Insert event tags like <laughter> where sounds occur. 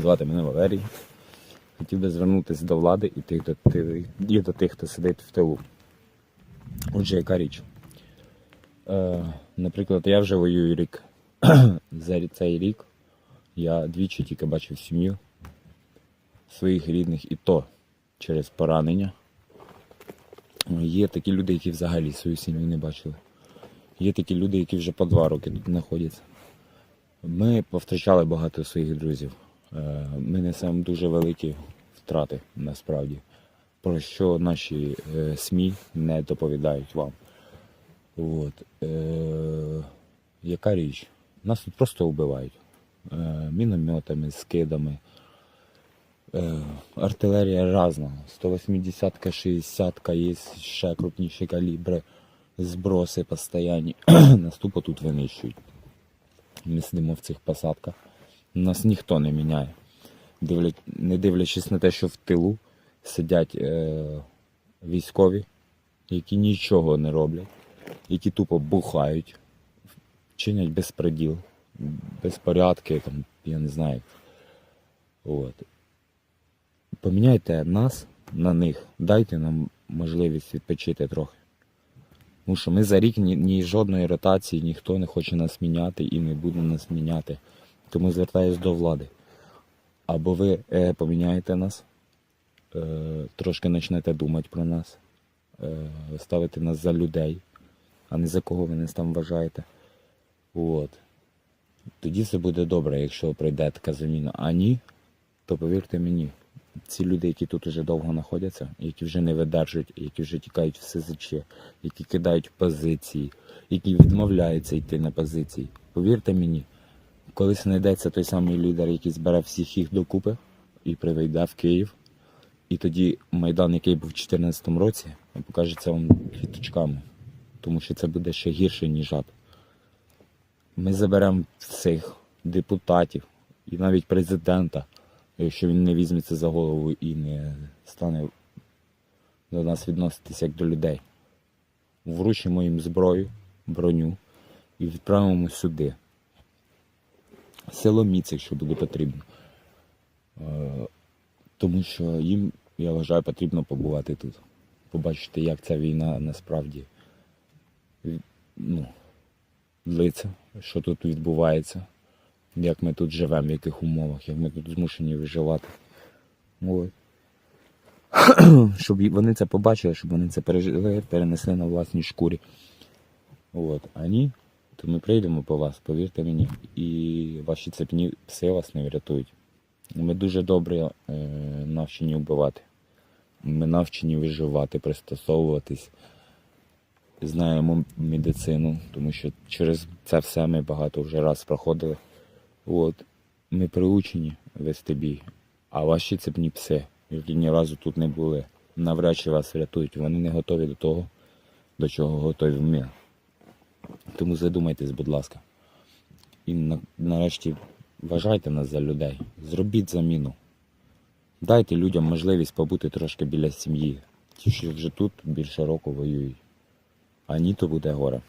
Звати мене Валерій. Хотів би звернутися до влади і, тих, до, тих- і до тих, хто сидить в тилу. Отже, яка річ? Е, наприклад, я вже воюю рік. <clears throat> За цей рік я двічі тільки бачив сім'ю своїх рідних, і то через поранення. Є такі люди, які взагалі свою сім'ю не бачили. Є такі люди, які вже по два роки тут знаходяться. Ми повтрачали багато своїх друзів. Е, Ми несемо дуже великі втрати насправді, про що наші е, СМІ не доповідають вам. От. Е, яка річ? Нас тут просто вбивають. Е, мінометами, скидами. Е, артилерія різна. 180-ка, 60-ка, є ще крупніші калібри, зброси постійні. <clears throat> Нас тупо тут винищують. Ми сидимо в цих посадках. Нас ніхто не міняє. Не дивлячись на те, що в тилу сидять е... військові, які нічого не роблять, які тупо бухають, чинять безпреділ, безпорядки, там, я не знаю. От. Поміняйте нас на них, дайте нам можливість відпочити трохи. Тому що ми за рік ні, ні жодної ротації ніхто не хоче нас міняти і не буде нас міняти. Тому звертаюсь до влади. Або ви е, поміняєте нас, е, трошки почнете думати про нас, е, ставити нас за людей, а не за кого ви нас там вважаєте. От. Тоді все буде добре, якщо прийде така заміна. А ні, то повірте мені, ці люди, які тут уже довго знаходяться, які вже не видержують, які вже тікають в СЗЧ, які кидають позиції, які відмовляються йти на позиції. Повірте мені, колись знайдеться той самий лідер, який збере всіх їх докупи і приведе в Київ. І тоді Майдан, який був у 2014 році, покажеться вам квіточками, тому що це буде ще гірше, ніж ад. Ми заберемо всіх депутатів і навіть президента, якщо він не візьметься за голову і не стане до нас відноситися як до людей. Вручимо їм зброю, броню і відправимо сюди. Силоміць, якщо буде потрібно. Е, Тому що їм, я вважаю, потрібно побувати тут. Побачити, як ця війна насправді ну, длиться, що тут відбувається, як ми тут живемо, в яких умовах, як ми тут змушені виживати. От. <clears throat> Щоб вони це побачили, щоб вони це пережили, перенесли на власній шкурі. От. А ні, то ми прийдемо по вас, повірте мені, і ваші цепні пси вас не врятують. Ми дуже добре е, навчені вбивати. Ми навчені виживати, пристосовуватись. Знаємо медицину, тому що через це все ми багато вже раз проходили. От. Ми приучені вести бій, а ваші цепні пси, які ні разу тут не були, навряд чи вас врятують. Вони не готові до того, до чого готові ми. Тому задумайтесь, будь ласка. І на- нарешті вважайте нас за людей. Зробіть заміну. Дайте людям можливість побути трошки біля сім'ї. Ті, що вже тут більше року воюють. А ні, то буде горе.